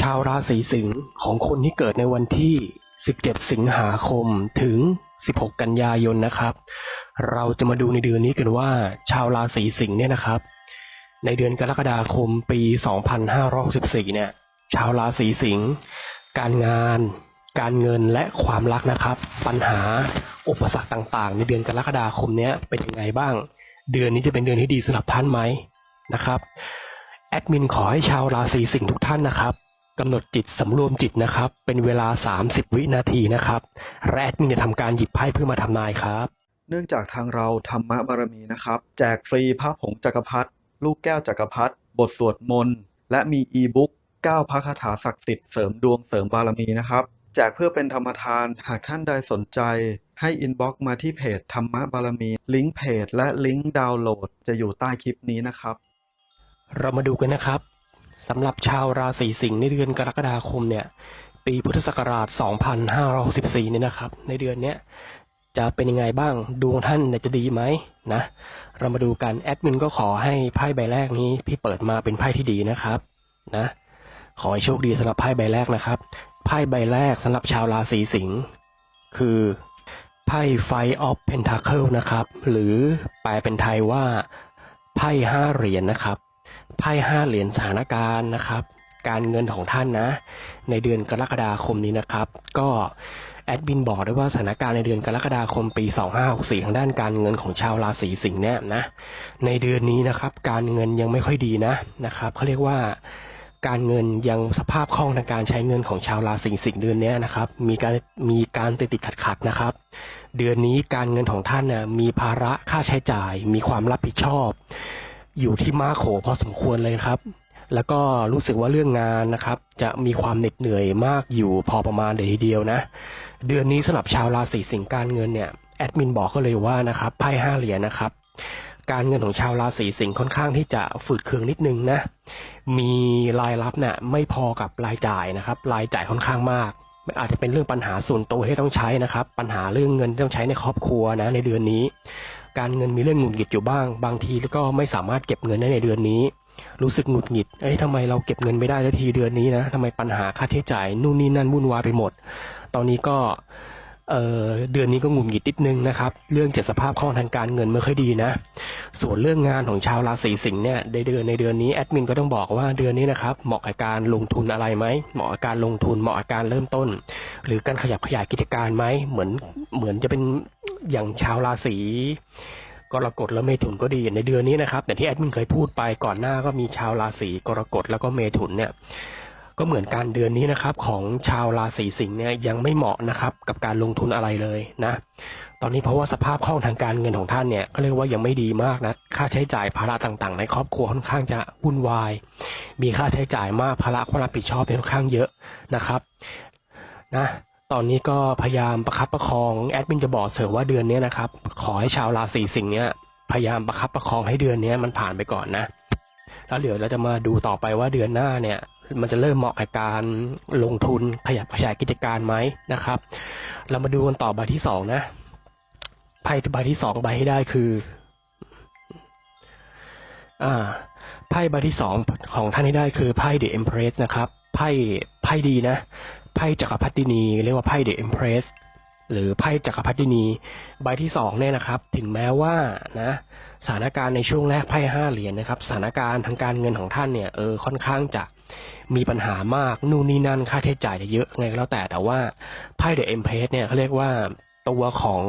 ชาวราศีสิงห์ของคนที่เกิดในวันที่ 17 สิงหาคมถึง 16 กันยายนนะครับ เราจะมาดูในเดือนนี้กันว่า ชาวราศีสิงห์เนี่ยนะครับ ในเดือนกรกฎาคมปี 2564 เนี่ย ชาวราศีสิงห์การงาน การเงินและความรักนะครับ ปัญหาอุปสรรคต่างๆ ในเดือนกรกฎาคมเนี้ยเป็นยังไงบ้าง เดือนนี้จะเป็นเดือนที่ดีสำหรับท่านไหมนะครับแอดมินขอให้ชาวราศีสิงห์ทุกท่านนะครับ กำหนดจิตสำรวมจิตนะครับ เป็นเวลา 30 วินาทีนะครับและแอดมินจะทำการหยิบไพ่เพื่อมาทำนายครับ เนื่องจากทางเราธรรมะบารมีนะครับ แจกฟรีพระผงจักรพรรดิลูกแก้วจักรพรรดิบทสวดมนต์ และมีอีบุ๊ก9พระคาถาศักดิ์สิทธิ์เสริมดวงเสริมบารมีนะครับ แจกเพื่อเป็นธรรมทานหากท่านใดสนใจ ให้อินบ็อกซ์มาที่เพจธรรมะบารมี ลิงก์เพจและลิงก์ดาวน์โหลดจะอยู่ใต้คลิปนี้นะครับ เรามาดูกันนะครับ สำหรับชาวราศีสิงห์ในเดือนกรกฎาคมเนี่ย ปีพุทธศักราช 2564เนี่ยนะครับ ในเดือนเนี้ยจะเป็นยังไงบ้างดวงท่านจะดีไหมนะ เรามาดูกันแอดมินก็ขอให้ไพ่ใบแรกนี้พี่เปิดมาเป็นไพ่ที่ดีนะครับ นะ ขอให้โชคดีสำหรับไพ่ใบแรกนะครับไพ่ใบแรกสำหรับชาวราศีสิงห์คือไพ่ไฟออฟเพนทาเคิลนะครับ หรือแปลเป็นไทยว่าไพ่ห้าเหรียญนะครับ ไพ่ห้าเหรียญสถานการณ์นะครับ การเงินของท่านนะ ในเดือนกรกฎาคมนี้นะครับ ก็แอดมินบอกได้ว่าสถานการณ์ในเดือนกรกฎาคมปี 2564 ทางด้านการเงินของชาวราศีสิงห์เนี่ยนะ ในเดือนนี้นะครับ การเงินยังไม่ค่อยดีนะนะครับเขาเรียกว่าการเงินยังสภาพคล่องในการใช้เงินของชาวราศีสิงห์เดือนนี้นะครับ มีการมีการติดติดขัดขัดนะครับ เดือนนี้การเงินของท่านนะมีภาระค่าใช้จ่าย มีความรับผิดชอบ อยู่ที่มาโขพอสมควรเลยครับ แล้วก็รู้สึกว่าเรื่องงานนะครับ จะมีความเหน็ดเหนื่อยมากอยู่พอประมาณเดียวทีเดียวนะ เดือนนี้สำหรับชาวราศีสิงห์การเงินเนี่ยแอดมินบอกก็เลยว่านะครับไพ่ห้าเหรียญนะครับ การเงินของชาวราศีสิงห์ค่อนข้างที่จะฝืดเคืองนิดนึงนะ มีรายรับเนี่ยไม่พอกับรายจ่ายนะครับ รายจ่ายค่อนข้างมากอาจจะเป็นเรื่องปัญหาส่วนตัวที่ต้องใช้นะครับ ปัญหาเรื่องเงินที่ต้องใช้ในครอบครัวนะ ในเดือนนี้ การเงินมีเรื่องหงุดหงิดอยู่บ้าง บางทีก็ไม่สามารถเก็บเงินได้ในเดือนนี้ รู้สึกหงุดหงิด เอ้ยทำไมเราเก็บเงินไม่ได้สักทีเดือนนี้นะทำไมปัญหาค่าใช้จ่ายนู่นนี่นั่นวุ่นวายไปหมด ตอนนี้ก็ เเดือนนี้ก็งุดหงิดนิดนึงนะครับ เรื่องเกี่ยวกับสภาพคล่องทางการเงินไม่ค่อยดีนะ ส่วนเรื่องงานของชาวราศีสิงห์เนี่ยในเดือนในเดือนนี้แอดมินก็ต้องบอกว่าเดือนนี้นะครับเหมาะกับการลงทุนอะไรไหมเหมาะกับการลงทุนเหมาะกับการเริ่มต้น หรือการขยับขยายกิจการไหมเหมือนเหมือนจะเป็นอย่างชาวราศีกรกฎและเมถุนก็ดีในเดือนนี้นะครับแต่ที่แอดมินเคยพูดไปก่อนหน้าก็มีชาวราศีกรกฎแล้วก็เมถุนเนี่ย ก็เหมือนการเดือนนี้นะครับ ของชาวราศีสิงห์เนี่ยยังไม่เหมาะนะครับ กับการลงทุนอะไรเลยนะ ตอนนี้เพราะว่าสภาพคล่องทางการเงินของท่านเนี่ยก็เรียกว่ายังไม่ดีมากนะค่าใช้จ่ายภาระต่างๆ ในครอบครัวค่อนข้างจะวุ่นวาย มีค่าใช้จ่ายมากภาระความรับผิดชอบเนี่ยค่อนข้างเยอะนะครับ นะตอนนี้ก็พยายามประคับประคองแอดมินจะบอกเสริมว่าเดือนนี้นะครับ ขอให้ชาวราศีสิงห์เนี่ยพยายามประคับประคองให้เดือนนี้มันผ่านไปก่อนนะ แล้วเดี๋ยวเราจะมาดูต่อไปว่าเดือนหน้าเนี่ย มันจะเริ่มเหมาะกับการลงทุนขยับขยายกิจการไหมนะครับ เรามาดูกันต่อใบที่สองนะไพ่ใบที่สองใบให้ได้คือ อ่าไพ่ใบที่สองของท่านให้ได้คือไพ่ The Empress นะครับไพ่ไพ่ดีนะไพ่จักรพรรดินีเรียกว่าไพ่ The Empress หรือไพ่จักรพรรดินีใบที่สองเนี่ยนะครับ ถึงแม้ว่านะสถานการณ์ในช่วงแรกไพ่ห้าเหรียญนะครับ สถานการณ์ทางการเงินของท่านเนี่ยเออค่อนข้างจะ มีปัญหามากนู่นนี่นั่นค่าใช้จ่ายจะเยอะไงก็แล้วแต่แต่ว่าไพ่เดอะเอ็มเพสเนี่ยเขาเรียกว่าตัวของ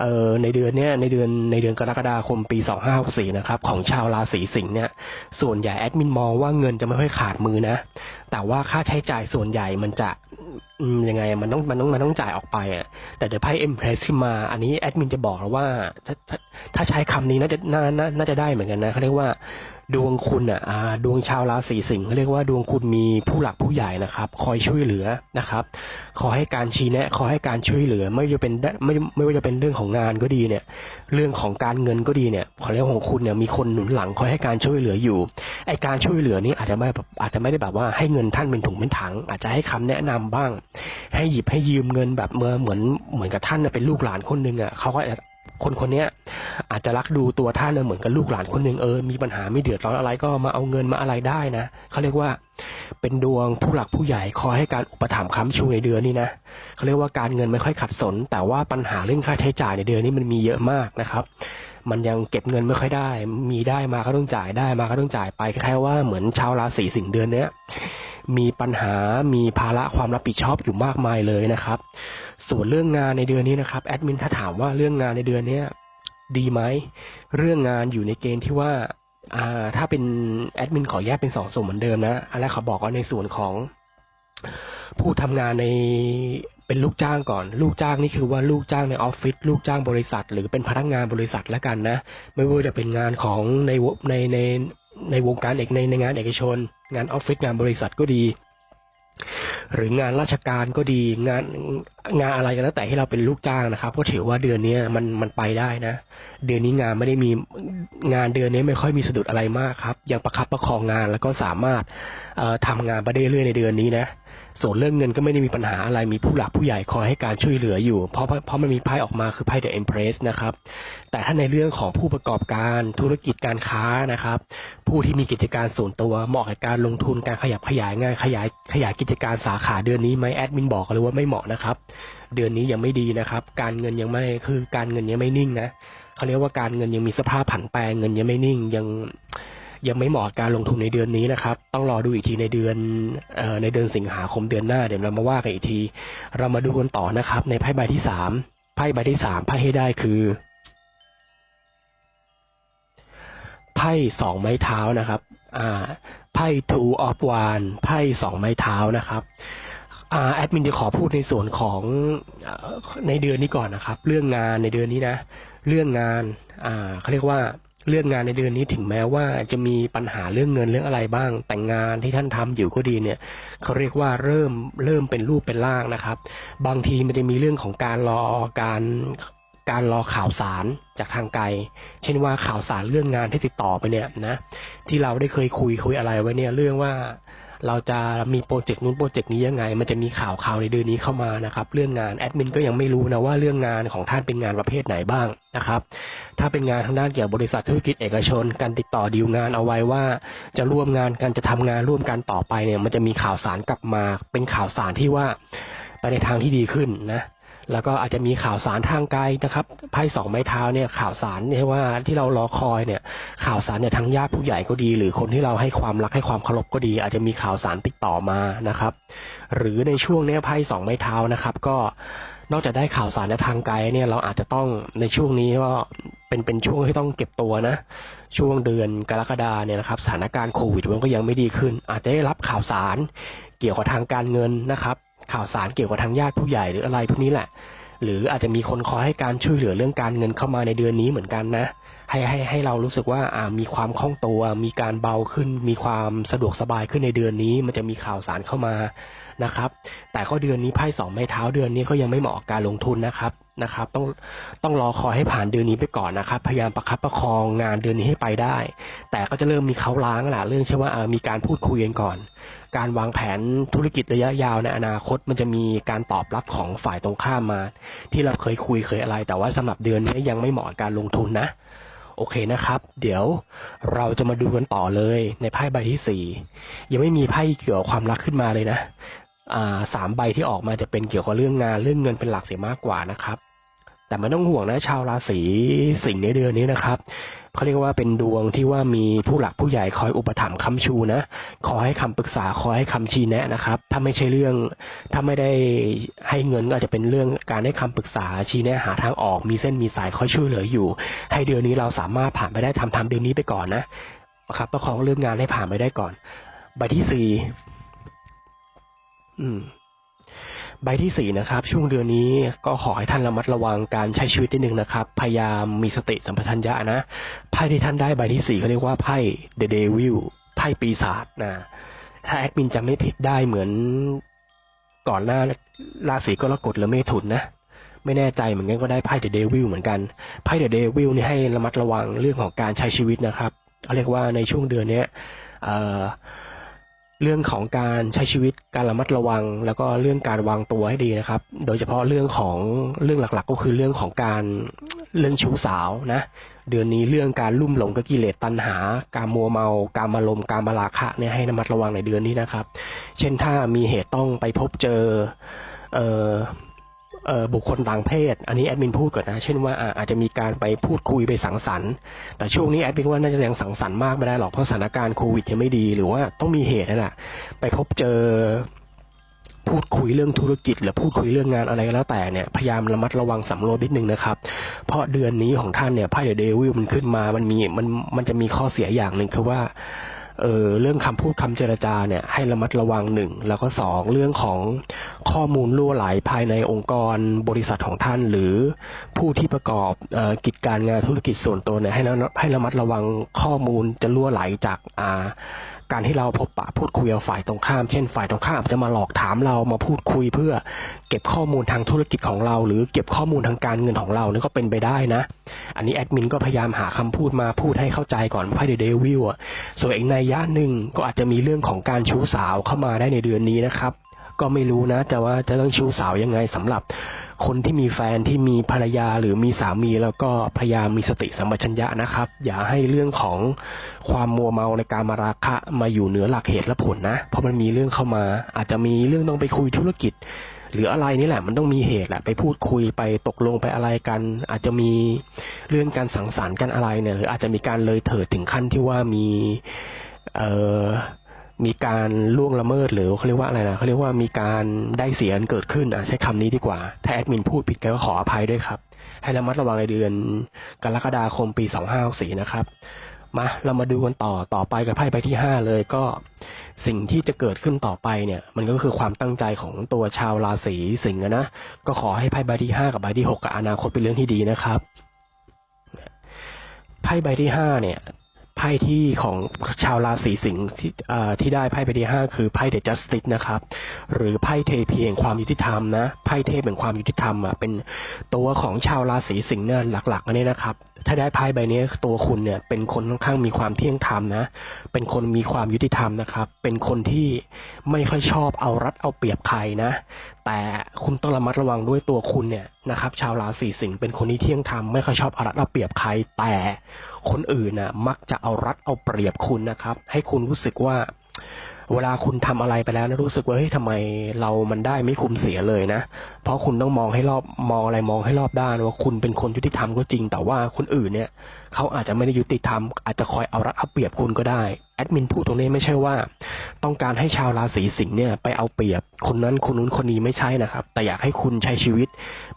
เอ่อในเดือนเนี้ยในเดือนในเดือนกรกฎาคมปี 2564 นะครับของชาวราศีสิงห์เนี่ยส่วนใหญ่แอดมินมองว่าเงินจะไม่ค่อยขาดมือนะ แต่ว่าค่าใช้จ่ายส่วนใหญ่มันจะยังไงมันต้องมันต้องมันต้องจ่ายออกไปอะแต่เดี๋ยวไพ่เอ็มเพรสขึ้นมาอันนี้แอดมินจะบอกแล้วว่าถ้าถ้าถ้าใช้คำนี้น่าจะน่าน่าน่าจะได้เหมือนกันนะเขาเรียกว่า ดวงคุณอะดวงชาวราศีสิงห์เรียกว่าดวงคุณมีผู้หลักผู้ใหญ่นะครับ คอยช่วยเหลือนะครับ ขอให้การชี้แนะ ขอให้การช่วยเหลือ ไม่ว่าจะเป็นไม่ไม่ว่าจะเป็นเรื่องของงานก็ดีเนี่ย เรื่องของการเงินก็ดีเนี่ยขอเรียกของคุณเนี่ยมีคนหนุนหลังคอยให้การช่วยเหลืออยู่ไอการช่วยเหลือนี้อาจจะไม่แบบอาจจะไม่ได้แบบว่าให้เงินท่านเป็นถุงเป็นถัง อาจจะให้คำแนะนำบ้าง ให้หยิบให้ยืมเงินแบบเมื่อเหมือนเหมือนกับท่านเป็นลูกหลานคนหนึ่งอะเขาก็ คนคนนี้อาจจะรักดูตัวท่านเหมือนกับลูกหลานคนหนึ่งเออมีปัญหาไม่เดือดร้อนอะไรก็มาเอาเงินมาอะไรได้นะเขาเรียกว่าเป็นดวงผู้หลักผู้ใหญ่คอยให้การอุปถัมภ์ค้ำชูในเดือนนี้นะเขาเรียกว่าการเงินไม่ค่อยขัดสน แต่ว่าปัญหาเรื่องค่าใช้จ่ายในเดือนนี้มันมีเยอะมากนะครับ มันยังเก็บเงินไม่ค่อยได้ มีได้มาก็ต้องจ่ายได้มาก็ต้องจ่ายไปคล้ายๆว่าเหมือนชาวราศีสิงห์เดือนเนี้ยมีปัญหา มีภาระความรับผิดชอบอยู่มากมายเลยนะครับ ส่วนเรื่องงานในเดือนนี้นะครับ แอดมินถ้าถามว่าเรื่องงานในเดือนเนี้ยดีไหม เรื่องงานอยู่ในเกณฑ์ที่ว่า อ่า ถ้าเป็นแอดมินขอแยกเป็นสองส่วนเหมือนเดิมนะ อันแรกเขาบอกว่าในส่วนของผู้ทำงานใน เป็นลูกจ้างก่อน ลูกจ้างนี่คือว่าลูกจ้างในออฟฟิศลูกจ้างบริษัท หรือเป็นพนักงานบริษัทแล้วกันนะ ไม่ว่าจะเป็นงานของในในในในวงการเอกในในงานเอกชน งานออฟฟิศงานบริษัทก็ดี หรืองานราชการก็ดี งานงานอะไรก็แล้วแต่ที่เราเป็นลูกจ้างนะครับก็ถือว่าเดือนนี้มันมันไปได้นะ เดือนนี้งานไม่ได้มีงานเดือนนี้ไม่ค่อยมีสะดุดอะไรมากครับ ยังประคับประคองงานแล้วก็สามารถเอ่อทำงานไปได้เรื่อยในเดือนนี้นะ ส่วนเรื่องเงินก็ไม่ได้มีปัญหาอะไรมีผู้หลักผู้ใหญ่คอยให้การช่วยเหลืออยู่ เพราะเพราะมันมีไพ่ออกมาคือไพ่ The Empress นะครับ แต่ถ้าในเรื่องของผู้ประกอบการธุรกิจการค้านะครับ ผู้ที่มีกิจการส่วนตัวเหมาะกับการลงทุนการขยับขยายงานขยายขยายกิจการสาขาเดือนนี้ไหมแอดมินบอกเลยว่าไม่เหมาะนะครับ เดือนนี้ยังไม่ดีนะครับ การเงินยังไม่คือการเงินยังไม่นิ่งนะเขาเรียกว่าการเงินยังมีสภาพผันแปรเงินยังไม่นิ่งยัง ยังไม่เหมาะการลงทุนในเดือนนี้นะครับ ต้องรอดูอีกทีในเดือนออในเดือนสิงหาคมเดือนหน้าเดี๋ยวเรามาว่ากันอีกที เรามาดูกันต่อนะครับ ในไพ่ใบที่สามไพ่ใบที่สามไพ่ให้ได้คือไพ่สองไม้เท้านะครับ อ่า ไพ่ two of one ไพ่สองไม้เท้านะครับ อ่า แอดมินจะขอพูดในส่วนของในเดือนนี้ก่อนนะครับ เรื่องงานในเดือนนี้นะ เรื่องงาน อ่าเขาเรียกว่า เรื่องงานในเดือนนี้ถึงแม้ว่าจะมีปัญหาเรื่องเงินเรื่องอะไรบ้าง แต่งงานที่ท่านทำอยู่ก็ดีเนี่ยเขาเรียกว่าเริ่มเริ่มเป็นรูปเป็นร่างนะครับ บางทีมันจะมีเรื่องของการรอการการรอข่าวสารจากทางไกล เช่นว่าข่าวสารเรื่องงานที่ติดต่อไปเนี่ยนะ ที่เราได้เคยคุยคุยอะไรไว้เนี่ยเรื่องว่า เราจะมีโปรเจกต์นู้นโปรเจกต์นี้ยังไง มันจะมีข่าวข่าวในเดือนนี้เข้ามานะครับ เรื่องงานแอดมินก็ยังไม่รู้นะว่าเรื่องงานของท่านเป็นงานประเภทไหนบ้างนะครับ ถ้าเป็นงานทางด้านเกี่ยวกับบริษัทธุรกิจเอกชน การติดต่อดีลงานเอาไว้ว่า จะร่วมงานกันจะทำงานร่วมกันต่อไปเนี่ย มันจะมีข่าวสารกลับมา เป็นข่าวสารที่ว่าไปในทางที่ดีขึ้นนะ แล้วก็อาจจะมีข่าวสารทางไกลนะครับไพ่สองไม้เท้าเนี่ยข่าวสารเนี่ยว่าที่เรารอคอยเนี่ย ข่าวสารเนี่ยทั้งญาติผู้ใหญ่ก็ดี หรือคนที่เราให้ความรักให้ความเคารพก็ดี อาจจะมีข่าวสารติดต่อมานะครับ หรือในช่วงเนี้ยไพ่สองไม้เท้านะครับ ก็นอกจากได้ข่าวสารในทางไกลเนี่ยเราอาจจะต้องในช่วงนี้ก็เป็นเป็นช่วงที่ต้องเก็บตัวนะ ช่วงเดือนกรกฎาเนี่ยนะครับสถานการณ์โควิดมันก็ยังไม่ดีขึ้น อาจจะได้รับข่าวสารเกี่ยวกับทางการเงินนะครับ ข่าวสารเกี่ยวกับทางญาติผู้ใหญ่หรืออะไรพวกนี้แหละ หรืออาจจะมีคนคอยให้การช่วยเหลือเรื่องการเงินเข้ามาในเดือนนี้เหมือนกันนะ ให้ให้ให้เรารู้สึกว่าอ่ามีความคล่องตัว มีการเบาขึ้น มีความสะดวกสบายขึ้นในเดือนนี้ มันจะมีข่าวสารเข้ามา นะครับ แต่ก็เดือนนี้ไพ่สองไม้เท้าเดือนนี้ก็ยังไม่เหมาะการลงทุนนะครับนะครับ ต้องต้องรอคอยให้ผ่านเดือนนี้ไปก่อนนะครับ พยายามประคับประคองงานเดือนนี้ให้ไปได้ แต่ก็จะเริ่มมีเขาล้างแหละเรื่องเช่นว่ามีการพูดคุยกันก่อน การวางแผนธุรกิจระยะยาวในอนาคตมันจะมีการตอบรับของฝ่ายตรงข้ามมา ที่เราเคยคุยเคยอะไร แต่ว่าสำหรับเดือนนี้ยังไม่เหมาะการลงทุนนะโอเคนะครับ เดี๋ยวเราจะมาดูกันต่อเลยในไพ่ใบที่สี่ยังไม่มีไพ่เกี่ยวกับความรักขึ้นมาเลยนะ สามใบที่ออกมาจะเป็นเกี่ยวกับเรื่องงานเรื่องเงินเป็นหลักเสียมากกว่านะครับ แต่ไม่ต้องห่วงนะชาวราศีสิงห์ในเดือนนี้นะครับเขาเรียกว่าเป็นดวงที่ว่ามีผู้หลักผู้ใหญ่คอยอุปถัมภ์ค้ำชูนะขอให้คำปรึกษาขอให้คำชี้แนะนะครับ ถ้าไม่ใช่เรื่อง ถ้าไม่ได้ให้เงินก็อาจจะเป็นเรื่องการให้คำปรึกษาชี้แนะหาทางออก มีเส้นมีสายคอยช่วยเหลืออยู่ ให้เดือนนี้เราสามารถผ่านไปได้ทำทำเดือนนี้ไปก่อนนะนะครับประคองเรื่องงานให้ผ่านไปได้ก่อน ใบที่สี่ อืม ใบที่สี่นะครับ ช่วงเดือนนี้ก็ขอให้ท่านระมัดระวังการใช้ชีวิตนิดนึงนะครับ พยายามมีสติสัมปชัญญะนะไพ่ที่ท่านได้ใบที่สี่เขาเรียกว่าไพ่ The Devil ไพ่ปีศาจนะถ้าแอดมินจะไม่ผิดได้เหมือนก่อนหน้าราศีกรกฎหรือเมถุนนะไม่แน่ใจเหมือนกันก็ได้ไพ่ The Devil เหมือนกันไพ่ The Devil นี่ให้ระมัดระวังเรื่องของการใช้ชีวิตนะครับเขาเรียกว่าในช่วงเดือนเนี้ย เอ่อ เรื่องของการใช้ชีวิตการระมัดระวัง แล้วก็เรื่องการวางตัวให้ดีนะครับ โดยเฉพาะเรื่องของเรื่องหลักๆ ก็คือเรื่องของการเรื่องชู้สาวนะ เดือนนี้เรื่องการลุ่มหลงกับกิเลสตัณหา การมัวเมา การมาลมการมาราคะเนี่ยให้ระมัดระวังในเดือนนี้นะครับ เช่นถ้ามีเหตุต้องไปพบเจอเอ่อเอ่อ บุคคลต่างเพศ อันนี้แอดมินพูดก่อนนะ เช่นว่าอาจจะมีการไปพูดคุยไปสังสรรค์ แต่ช่วงนี้แอดมินว่าน่าจะยังสังสรรค์มากไม่ได้หรอกเพราะสถานการณ์โควิดยังไม่ดี หรือว่าต้องมีเหตุนั่นแหละไปพบเจอพูดคุยเรื่องธุรกิจหรือพูดคุยเรื่องงานอะไรก็แล้วแต่เนี่ยพยายามระมัดระวังสำรวจนิดนึงนะครับ เพราะเดือนนี้ของท่านเนี่ยไพ่เดอะเดวิลมันขึ้นมามันมีมันมันจะมีข้อเสียอย่างหนึ่งคือว่า เออเรื่องคำพูดคำเจรจาเนี่ยให้ระมัดระวังหนึ่งแล้วก็สองเรื่องของข้อมูลรั่วไหลภายในองค์กรบริษัทของท่าน หรือผู้ที่ประกอบออกิจการงานธุรกิจส่วนตัวเนี่ยให้ระให้ระมัดระวังข้อมูลจะรั่วไหลจากอ่า การที่เราพบปะพูดคุยกับฝ่ายตรงข้าม เช่น ฝ่ายตรงข้ามจะมาหลอกถามเรามาพูดคุยเพื่อเก็บข้อมูลทางธุรกิจของเรา หรือเก็บข้อมูลทางการเงินของเรานี่ก็เป็นไปได้นะ อันนี้แอดมินก็พยายามหาคำพูดมาพูดให้เข้าใจก่อนไพ่เดอเดวิลอะส่วนอีกในยยะหนึ่งก็อาจจะมีเรื่องของการชู้สาวเข้ามาได้ในเดือนนี้นะครับ ก็ไม่รู้นะแต่ว่าจะต้องชู้สาวยังไงสำหรับ คนที่มีแฟนที่มีภรรยาหรือมีสามีแล้วก็พยายามมีสติสัมปชัญญะนะครับ อย่าให้เรื่องของความมัวเมาในการมาราคะมาอยู่เหนือหลักเหตุและผลนะ เพราะมันมีเรื่องเข้ามา อาจจะมีเรื่องต้องไปคุยธุรกิจ หรืออะไรนี่แหละมันต้องมีเหตุแหละไปพูดคุยไปตกลงไปอะไรกัน อาจจะมีเรื่องการสังสรรค์กันอะไรเนี่ยหรืออาจจะมีการเลยเถิดถึงขั้นที่ว่ามีเอ่อ มีการล่วงละเมิดหรือเขาเรียกว่าอะไรนะเขาเรียกว่ามีการได้เสียเกิดขึ้นอะใช้คำนี้ดีกว่า ถ้าแอดมินพูดผิดก็ขออภัยด้วยครับ ให้ระมัดระวังในเดือนกรกฎาคมปี2564นะครับ มาเรามาดูกันต่อต่อไปกับไพ่ใบที่ห้าเลยก็สิ่งที่จะเกิดขึ้นต่อไปเนี่ย มันก็คือความตั้งใจของตัวชาวราศีสิงห์นะก็ขอให้ไพ่ใบที่ห้ากับใบที่หกกับอนาคตเป็นเรื่องที่ดีนะครับไพ่ใบที่ห้าเนี่ย ไพ่ที่ของชาวราศีสิงห์ที่ที่ได้ไพ่ใบที่ห้าคือไพ่เดจัสติสนะครับ หรือไพ่เทพีแห่งความยุติธรรมนะไพ่เทพแห่งความยุติธรรมอะเป็นตัวของชาวราศีสิงห์เนี่ยหลักๆอันนี้นะครับ ถ้าได้ไพ่ใบนี้ตัวคุณเนี่ย เป็นคนค่อนข้างมีความเที่ยงธรรมนะ เป็นคนมีความยุติธรรมนะครับ เป็นคนที่ไม่ค่อยชอบเอารัดเอาเปรียบใครนะ แต่คุณต้องระมัดระวังด้วยตัวคุณเนี่ยนะครับ ชาวราศีสิงห์เป็นคนที่เที่ยงธรรมไม่ค่อยชอบเอารัดเอาเปรียบใครแต่ คนอื่นน่ะมักจะเอารัดเอาเปรียบคุณนะครับ ให้คุณรู้สึกว่า เวลาคุณทำอะไรไปแล้วนะรู้สึกว่าเฮ้ยทำไมเรามันได้ไม่คุ้มเสียเลยนะ เพราะคุณต้องมองให้รอบมองอะไรมองให้รอบด้านว่าคุณเป็นคนยุติธรรมก็จริง แต่ว่าคนอื่นเนี่ยเขาอาจจะไม่ได้ยุติธรรม อาจจะคอยเอารัดเอาเปรียบคุณก็ได้แอดมินพูดตรงนี้ไม่ใช่ว่า ต้องการให้ชาวราศีสิงห์เนี่ยไปเอาเปรียบคนนั้นคนนู้นคนนี้ไม่ใช่นะครับ แต่อยากให้คุณใช้ชีวิต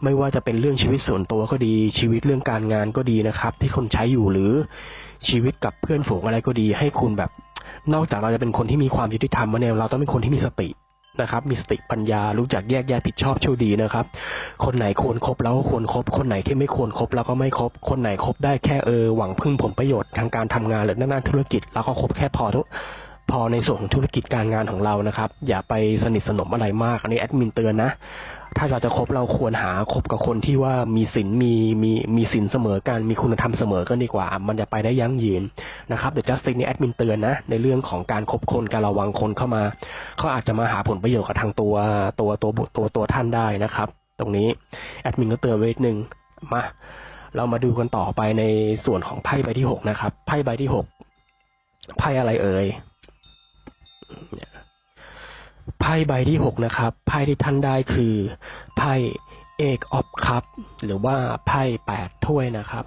ไม่ว่าจะเป็นเรื่องชีวิตส่วนตัวก็ดี ชีวิตเรื่องการงานก็ดีนะครับ ที่คนใช้อยู่หรือชีวิตกับเพื่อนฝูงอะไรก็ดี ให้คุณแบบ นอกจากเราจะเป็นคนที่มีความยุติธรรมแล้วเนี่ยเราต้องเป็นคนที่มีสตินะครับ มีสติปัญญารู้จักแยกแยะผิดชอบชั่วดีนะครับ คนไหนควรครบแล้วก็ควรครบ คนไหนที่ไม่ควรครบแล้วก็ไม่ครบ คนไหนครบได้แค่เออหวังพึ่งผลประโยชน์ทางการทำงานหรือด้านธุรกิจ แล้วก็ครบแค่พอทุกพอในส่วนของธุรกิจการงานของเรานะครับ อย่าไปสนิทสนมอะไรมากอันนี้แอดมินเตือนนะ ถ้าเราจะคบเราควรหาคบกับคนที่ว่ามีศีลมีมีมีศีลเสมอกันมีคุณธรรมเสมอกันดีกว่า มันจะไปได้ยั่งยืนนะครับเดี๋ยวจัสตินนี่แอดมินเตือนนะในเรื่องของการคบคนการระวังคนเข้ามาเขาอาจจะมาหาผลประโยชน์กับทางตัวตัวตัวตัวตัวท่านได้นะครับ ตรงนี้แอดมินก็เตือนไว้นิดนึงมาเรามาดูกันต่อไปในส่วนของไพ่ใบที่หกนะครับไพ่ใบที่หกไพ่อะไรเอ่ย ไพ่ใบที่หกนะครับ ไพ่ที่ท่านได้คือไพ่เอกออฟคัพหรือว่าไพ่แปดถ้วยนะครับ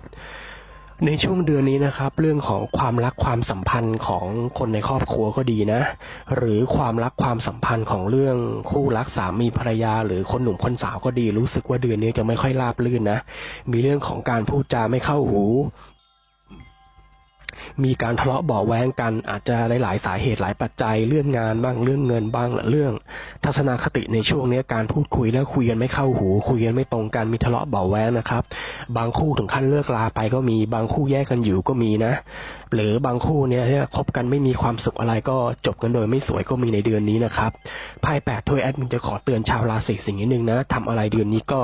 ในช่วงเดือนนี้นะครับ เรื่องของความรักความสัมพันธ์ของคนในครอบครัวก็ดีนะ หรือความรักความสัมพันธ์ของเรื่องคู่รักสามีภรรยา หรือคนหนุ่มคนสาวก็ดี รู้สึกว่าเดือนนี้จะไม่ค่อยราบรื่นนะ มีเรื่องของการพูดจาไม่เข้าหู มีการทะเลาะเบาแว้งกัน อาจจะหลายๆ สาเหตุหลายปัจจัยเรื่องงานบ้างเรื่องเงินบ้างหรือเรื่อง ทัศนคติในช่วงนี้การพูดคุยแล้วคุยกันไม่เข้าหู คุยกันไม่ตรงกันมีทะเลาะเบาแว้งนะครับ บางคู่ถึงขั้นเลิกลาไปก็มีบางคู่แยกกันอยู่ก็มีนะ หรือบางคู่เนี่ยที่คบกันไม่มีความสุขอะไรก็จบกันโดยไม่สวยก็มีในเดือนนี้นะครับไพ่แปดถ้วยแอดมินจะขอเตือนชาวราศีสิงห์นิดนึงนะทำอะไรเดือนนี้ก็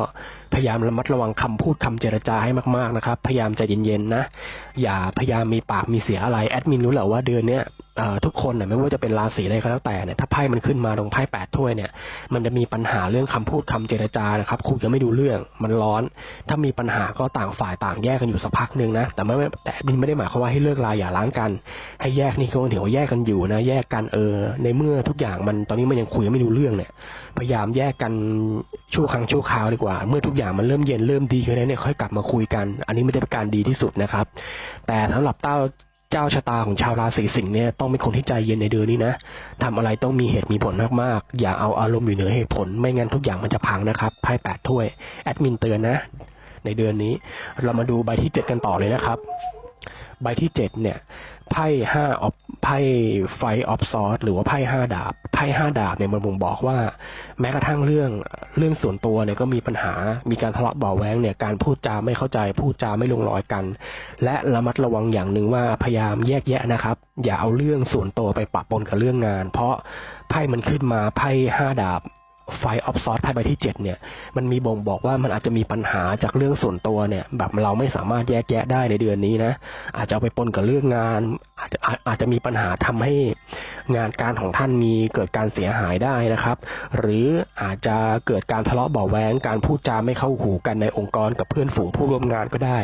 พยายามระมัดระวังคำพูดคำเจรจาให้มากๆนะครับ พยายามใจเย็นๆนะ อย่าพยายามมีปากมีเสียอะไรแอดมินรู้แหละว่าเดือนเนี้ยทุกคนเนี่ยไม่ว่าจะเป็นราศีอะไรก็แล้วแต่เนี่ยถ้าไพ่มันขึ้นมาตรงไพ่แปดถ้วยเนี่ย มันจะมีปัญหาเรื่องคำพูดคำเจรจานะครับคุยกันไม่ดูเรื่องมันร้อน ถ้ามีปัญหาก็ต่างฝ่ายต่างแยกกันอยู่สักพักหนึ่งนะแต่ไม่แต่บินไม่ได้หมายความว่าให้เลิกลาอย่าร้างกัน ให้แยกนี่ก็ถือว่าแยกกันอยู่นะ แยกกันเออ ในเมื่อทุกอย่างมันตอนนี้มันยังคุยกันไม่ดูเรื่องเนี่ยพยายามแยกกันชั่วครั้งชั่วคราวดีกว่า เมื่อทุกอย่างมันเริ่มเย็นเริ่มดีขึ้นแล้วเนี่ยค่อยกลับมาคุยกัน อันนี้ไม่ได้เป็นการดีที่สุดนะครับ แต่สำหรับเต้า เจ้าชะตาของชาวราศีสิงห์เนี่ยต้องเป็นคนที่ใจเย็นในเดือนนี้นะทำอะไรต้องมีเหตุมีผลมากๆ อย่าเอาอารมณ์อยู่เหนือเหตุผล ไม่งั้นทุกอย่างมันจะพังนะครับไพ่แปดถ้วยแอดมินเตือนนะ ในเดือนนี้ เรามาดูใบที่เจ็ดกันต่อเลยนะครับ ใบที่เจ็ดเนี่ย ไพ่ห้าออฟไพ่ไฟออฟซอสหรือว่าไพ่ห้าดาบ ไพ่ห้าดาบเนี่ยมันบ่งบอกว่า แม้กระทั่งเรื่องเรื่องส่วนตัวเนี่ยก็มีปัญหา มีการทะเลาะเบาแวงเนี่ยการพูดจาไม่เข้าใจ พูดจาไม่ลงรอยกัน และระมัดระวังอย่างหนึ่งว่าพยายามแยกแยะนะครับ อย่าเอาเรื่องส่วนตัวไปปะปนกับเรื่องงาน เพราะไพ่มันขึ้นมาไพ่ห้าดาบ ไฟออฟซอสไพ่ใบที่เจ็ดเนี่ย มันมีบ่งบอกว่ามันอาจจะมีปัญหาจากเรื่องส่วนตัวเนี่ย แบบเราไม่สามารถแยกแยะได้ในเดือนนี้นะ อาจจะเอาไปปนกับเรื่องงาน อาจจะอาจจะมีปัญหาทำให้งานการของท่านมีเกิดการเสียหายได้นะครับ หรืออาจจะเกิดการทะเลาะเบาแวงการพูดจาไม่เข้าหูกันในองค์กรกับเพื่อนฝูงผู้ร่วมงานก็ได้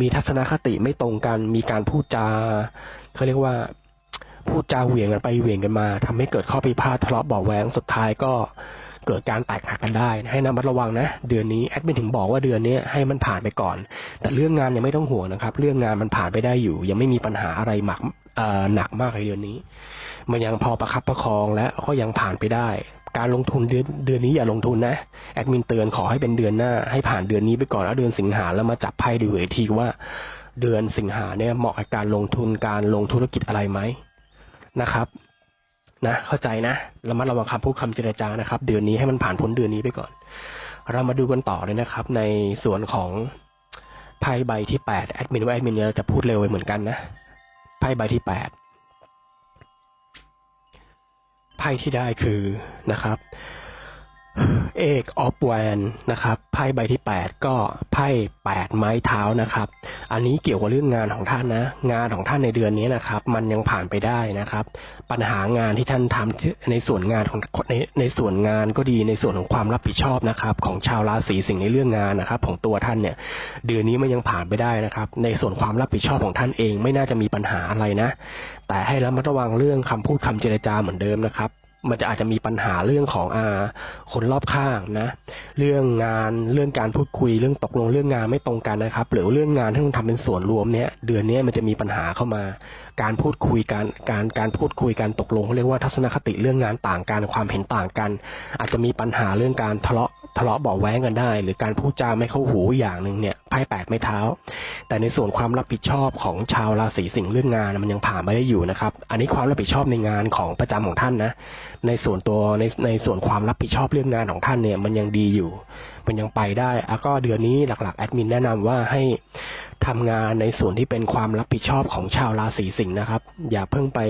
มีทัศนคติไม่ตรงกัน มีการพูดจาเขาเรียกว่าพูดจาเหวี่ยงกันไปเหวี่ยงกันมาทำให้เกิดข้อพิพาททะเลาะเบาแวงสุดท้ายก็ เกิดการแตกหักกันได้ ให้ระมัดระวังนะ เดือนนี้แอดมินถึงบอกว่าเดือนนี้ให้มันผ่านไปก่อน แต่เรื่องงานยังไม่ต้องห่วงนะครับ เรื่องงานมันผ่านไปได้อยู่ ยังไม่มีปัญหาอะไรหมักหนักมากในเดือนนี้ มันยังพอประคับประคองและก็ยังผ่านไปได้ การลงทุนเดือนเดือนนี้อย่าลงทุนนะแอดมินเตือนขอให้เป็นเดือนหน้า ให้ผ่านเดือนนี้ไปก่อนแล้วเดือนสิงหาแล้วมาจับไพ่ดูอีกทีว่า เดือนสิงหาเนี่ยเหมาะกับการลงทุนการลงธุรกิจอะไรไหมนะครับ นะเข้าใจนะระมัดระวังคำพูดคำเจรจานะครับ เดือนนี้ให้มันผ่านพ้นเดือนนี้ไปก่อน เรามาดูกันต่อเลยนะครับ ในส่วนของไพ่ใบที่แปดแอดมินว่าแอดมินเราจะพูดเร็วไปเหมือนกันนะไพ่ใบที่แปดไพ่ที่ได้คือนะครับ เอกออฟแวนนะครับไพ่ใบที่แปดก็ไพ่แปดไม้เท้านะครับ อันนี้เกี่ยวกับเรื่องงานของท่านนะ งานของท่านในเดือนนี้นะครับ มันยังผ่านไปได้นะครับ ปัญหางานที่ท่านทำที่ในส่วนงานของในในส่วนงานก็ดีในส่วนของความรับผิดชอบนะครับ ของชาวราศีสิงห์ในเรื่องงานนะครับ ของตัวท่านเนี่ย เดือนนี้มันยังผ่านไปได้นะครับ ในส่วนความรับผิดชอบของท่านเองไม่น่าจะมีปัญหาอะไรนะ แต่ให้ระมัดระวังเรื่องคำพูดคำเจรจาเหมือนเดิมนะครับ มันจะอาจจะมีปัญหาเรื่องของอาคนรอบข้างนะ เรื่องงานเรื่องการพูดคุยเรื่องตกลงเรื่องงานไม่ตรงกันนะครับ หรือเรื่องงานที่ต้องทำเป็นส่วนรวมเนี้ยเดือนนี้มันจะมีปัญหาเข้ามา การพูดคุยการการการพูดคุยการตกลงเขาเรียกว่าทัศนคติเรื่องงานต่างกันความเห็นต่างกัน อาจจะมีปัญหาเรื่องการทะเลาะทะเลาะเบาะแว้งกันได้ หรือการพูดจาไม่เข้าหูอย่างหนึ่งเนี่ยไพ่แปดไม่เท้า แต่ในส่วนความรับผิดชอบของชาวราศีสิงห์เรื่องงานมันยังผ่านไม่ได้อยู่นะครับ อันนี้ความรับผิดชอบในงานของประจำของท่านนะ ในส่วนตัวในในส่วนความรับผิดชอบเรื่องงานของท่านเนี่ย มันยังดีอยู่ มันยังไปได้แล้วก็เดือนนี้หลักๆแอดมินแนะนำว่าให้ทำงานในส่วนที่เป็นความรับผิดชอบของชาวราศีสิงห์นะครับ อย่าเพิ่งไป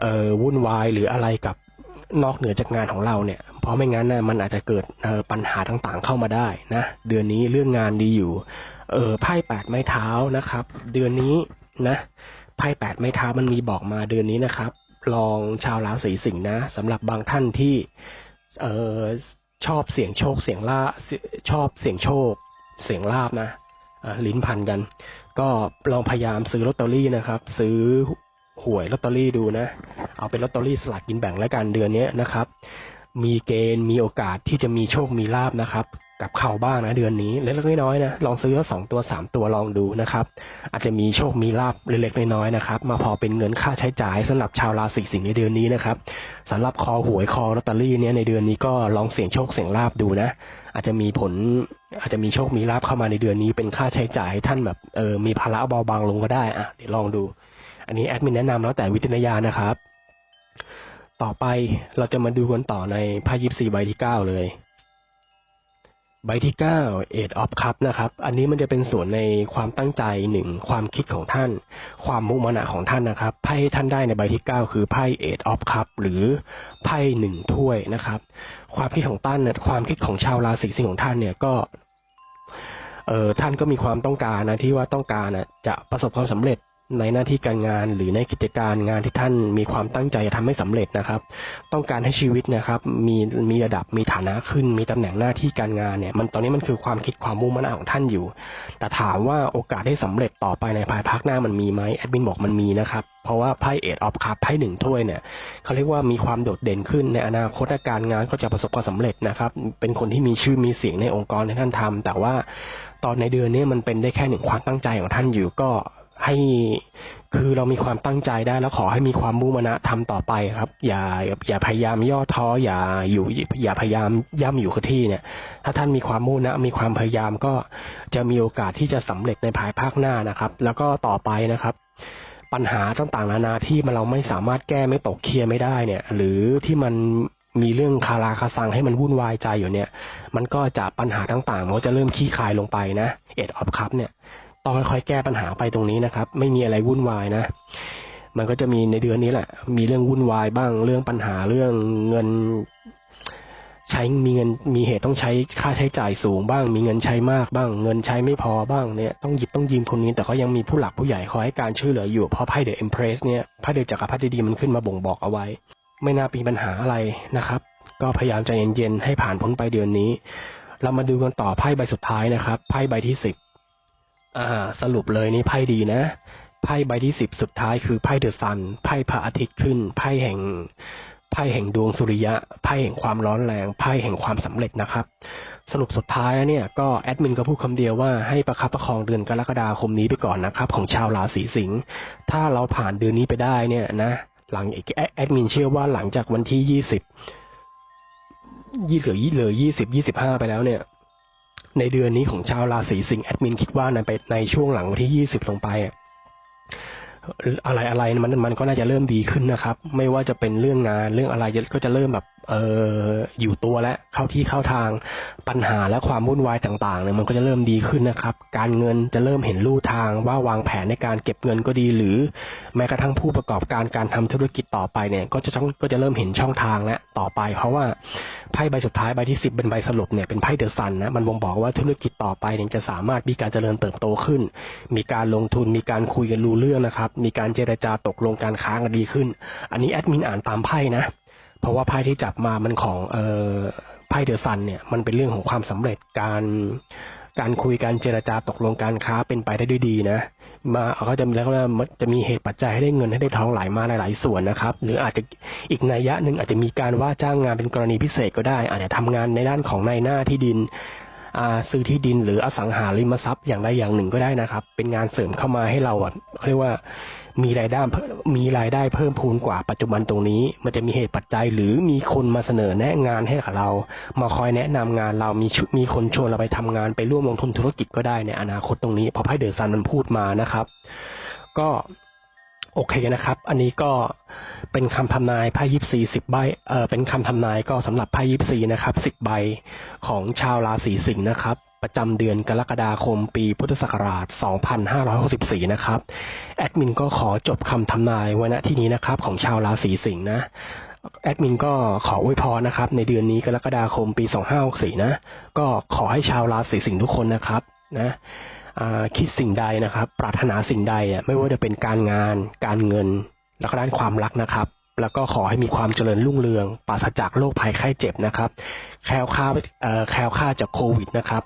เอ่อวุ่นวายหรืออะไรกับนอกเหนือจากงานของเราเนี่ย เพราะไม่งั้นนะมันอาจจะเกิดปัญหาต่างๆเข้ามาได้นะ เดือนนี้เรื่องงานดีอยู่ เออไพ่แปดไม้เท้านะครับ เดือนนี้นะไพ่แปดไม้เท้ามันมีบอกมาเดือนนี้นะครับ ลองชาวราศีสิงห์นะสำหรับบางท่านที่เออชอบเสียงโชคเสียงลาชอบเสียงโชค เสียงลาบนะลิ้นพันกัน ก็ลองพยายามซื้อลอตเตอรี่นะครับ ซื้อหวยลอตเตอรี่ดูนะ เอาเป็นลอตเตอรี่สลากกินแบ่งแล้วกันเดือนนี้นะครับ มีเกณฑ์มีโอกาสที่จะมีโชคมีลาบนะครับ กับเขาบ้างนะเดือนนี้เล็กๆน้อยๆนะลองซื้อสองตัวสามตัวลองดูนะครับ อาจจะมีโชคมีลาบเล็กๆน้อยๆนะครับ มาพอเป็นเงินค่าใช้จ่ายสำหรับชาวราศีสิงห์ในเดือนนี้นะครับสำหรับคอหวยคอลอตเตอรี่เนี่ยในเดือนนี้ก็ลองเสี่ยงโชคเสี่ยงลาบดูนะ อาจจะมีผลอาจจะมีโชคมีลาบเข้ามาในเดือนนี้เป็นค่าใช้จ่ายให้ท่านแบบเออมีภาระเบาบางลงก็ได้อะเดี๋ยวลองดู อันนี้แอดมินแนะนำแล้วแต่วิจารณญาณนะครับ ต่อไปเราจะมาดูกันต่อในไพ่ยิปซีใบที่เก้าเลย ใบที่เก้าเอ็ดออฟคัพนะครับ อันนี้มันจะเป็นส่วนในความตั้งใจหนึ่งความคิดของท่าน ความมุ่งมานของท่านนะครับไพ่ที่ท่านได้ในใบที่เก้าคือไพ่เอ็ดออฟคัพหรือไพ่หนึ่งถ้วยนะครับ ความคิดของท่านเนี่ยความคิดของชาวราศีสิงห์ของท่านเนี่ยก็เออท่านก็มีความต้องการนะที่ว่าต้องการนะจะประสบความสำเร็จ ในหน้าที่การงานหรือในกิจการงานที่ท่านมีความตั้งใจจะทำให้สำเร็จนะครับ ต้องการให้ชีวิตนะครับ มีมีระดับมีฐานะขึ้น มีตำแหน่งหน้าที่การงานเนี่ย มันตอนนี้มันคือความคิดความมุ่งมั่นของท่านอยู่ แต่ถามว่าโอกาสให้สำเร็จต่อไปในภายภาคหน้ามันมีไหมแอดมินบอกมันมีนะครับเพราะว่าไพ่เอ็ดออฟคัพไพ่หนึ่งถ้วยเนี่ยเขาเรียกว่ามีความโดดเด่นขึ้นในอนาคตการงานก็จะประสบความสำเร็จนะครับ เป็นคนที่มีชื่อมีเสียงในองค์กรที่ท่านทำแต่ว่าตอนในเดือนนี้มันเป็นได้แค่หนึ่งความตั้งใจของท่านอยู่ก็ ให้คือเรามีความตั้งใจได้แล้วขอให้มีความมุ่งมั่นทำต่อไปครับ อย่าอย่าพยายามย่อท้ออย่าอยู่อย่าพยายามย่ำอยู่กับที่เนี่ย ถ้าท่านมีความมุ่งนะมีความพยายามก็จะมีโอกาสที่จะสำเร็จในภายภาคหน้านะครับ แล้วก็ต่อไปนะครับ ปัญหาต่างๆนานาที่มันเราไม่สามารถแก้ไม่ตกเคลียร์ไม่ได้เนี่ย หรือที่มันมีเรื่องคาราคาซังให้มันวุ่นวายใจอยู่เนี่ย มันก็จะปัญหาต่างๆมันจะเริ่มขี้คายลงไปนะเอ็ดออฟคัพเนี่ย ต้องค่อยๆแก้ปัญหาไปตรงนี้นะครับ ไม่มีอะไรวุ่นวายนะ มันก็จะมีในเดือนนี้แหละ มีเรื่องวุ่นวายบ้าง เรื่องปัญหาเรื่องเงิน ใช้มีเงินมีเหตุต้องใช้ค่าใช้จ่ายสูงบ้าง มีเงินใช้มากบ้าง เงินใช้ไม่พอบ้างเนี่ยต้องหยิบต้องยืมทุนนี้ แต่ก็ยังมีผู้หลักผู้ใหญ่คอยให้การช่วยเหลืออยู่เพราะไพ่เดอะเอ็มเพรสเนี่ยไพ่เดอะจักรพรรดิดีมันขึ้นมาบ่งบอกเอาไว้ ไม่น่ามีปัญหาอะไรนะครับ ก็พยายามใจเย็นๆให้ผ่านพ้นไปเดือนนี้ เรามาดูกันต่อไพ่ใบสุดท้ายนะครับไพ่ใบที่สิบ อ่าสรุปเลยนี่ไพ่ดีนะ ไพ่ใบที่สิบสุดท้ายคือไพ่เดอะซัน ไพ่พระอาทิตย์ขึ้น ไพ่แห่ง ไพ่แห่งดวงสุริยะ ไพ่แห่งความร้อนแรง ไพ่แห่งความสำเร็จนะครับ สรุปสุดท้ายเนี่ยก็แอดมินก็พูดคำเดียวว่าให้ประคับประคองเดือนกรกฎาคมนี้ไปก่อนนะครับ ของชาวราศีสิงห์ ถ้าเราผ่านเดือนนี้ไปได้เนี่ยนะ หลังแอดมินเชื่อว่าหลังจากวันที่ยี่สิบยี่หลือยี่เหลือยี่สิบยี่สิบห้าไปแล้วเนี่ย ในเดือนนี้ของชาวราศีสิงห์แอดมินคิดว่าในไปในช่วงหลังวันที่ยี่สิบลงไปอะ อะไรอะไรมันมันก็น่าจะเริ่มดีขึ้นนะครับ ไม่ว่าจะเป็นเรื่องงานเรื่องอะไรก็จะเริ่มแบบเอออยู่ตัวและเข้าที่เข้าทางปัญหาและความวุ่นวายต่างๆเนี่ยมันก็จะเริ่มดีขึ้นนะครับ การเงินจะเริ่มเห็นลู่ทางว่าวางแผนในการเก็บเงินก็ดี หรือแม้กระทั่งผู้ประกอบการการทำธุรกิจต่อไปเนี่ยก็จะต้องก็จะเริ่มเห็นช่องทางและต่อไป เพราะว่าไพ่ใบสุดท้ายใบที่สิบเป็นใบสรุปเนี่ยเป็นไพ่เดอะซันนะมันบ่งบอกว่าธุรกิจต่อไปเนี่ยจะสามารถมีการเจริญเติบโตขึ้น มีการลงทุนมีการคุยกันรู้เรื่องนะครับมีการเจรจาตกลงการค้ากันดีขึ้น อันนี้แอดมินอ่านตามไพ่นะ เพราะว่าไพ่ที่จับมามันของเอ่อไพ่เดอะซันเนี่ยมันเป็นเรื่องของความสำเร็จการการคุยการเจรจาตกลงการค้าเป็นไปได้ด้วยดีนะ มาเขาจะมีแล้วก็จะมีเหตุปัจจัยให้ได้เงินให้ได้ทองไหลมาหลายๆส่วนนะครับ หรืออาจจะอีกนัยยะหนึ่งอาจจะมีการว่าจ้างงานเป็นกรณีพิเศษก็ได้ อาจจะทำงานในด้านของนายหน้าที่ดิน ซื้อที่ดินหรืออสังหาริมทรัพย์อย่างใดอย่างหนึ่งก็ได้นะครับ เป็นงานเสริมเข้ามาให้เราอะเรียกว่ามีรายได้เพิ่มมีรายได้เพิ่มพูนกว่าปัจจุบันตรงนี้ มันจะมีเหตุปัจจัยหรือมีคนมาเสนอแนะงานให้กับเรา มาคอยแนะนำงานเรามีมีคนชวนเราไปทำงานไปร่วมลงทุนธุรกิจก็ได้ในอนาคตตรงนี้เพราะไพ่เดอะซันมันพูดมานะครับ ก็ โอเคนะครับ อันนี้ก็เป็นคำทำนายไพ่ยิปซีสิบใบ เออเป็นคำทำนายก็สำหรับไพ่ยิปซีนะครับสิบใบของชาวราศีสิงห์นะครับ ประจำเดือนกรกฎาคมปีพุทธศักราช 2564 นะครับ แอดมินก็ขอจบคำทำนายไว้ณที่นี้นะครับ ของชาวราศีสิงห์นะแอดมินก็ขออวยพรนะครับ ในเดือนนี้กรกฎาคมปี 2564 นะ ก็ขอให้ชาวราศีสิงห์ทุกคนนะครับ นะ คิดสิ่งใดนะครับ ปรารถนาสิ่งใดอะไม่ว่าจะเป็นการงาน การเงิน แล้วก็ด้านความรักนะครับ แล้วก็ขอให้มีความเจริญรุ่งเรือง ปราศจากโรคภัยไข้เจ็บนะครับ แคล้วคลาดแคล้วคลาดจากโควิดนะครับ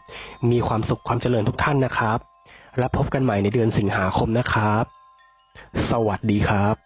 มีความสุขความเจริญทุกท่านนะครับ และพบกันใหม่ในเดือนสิงหาคมนะครับ สวัสดีครับ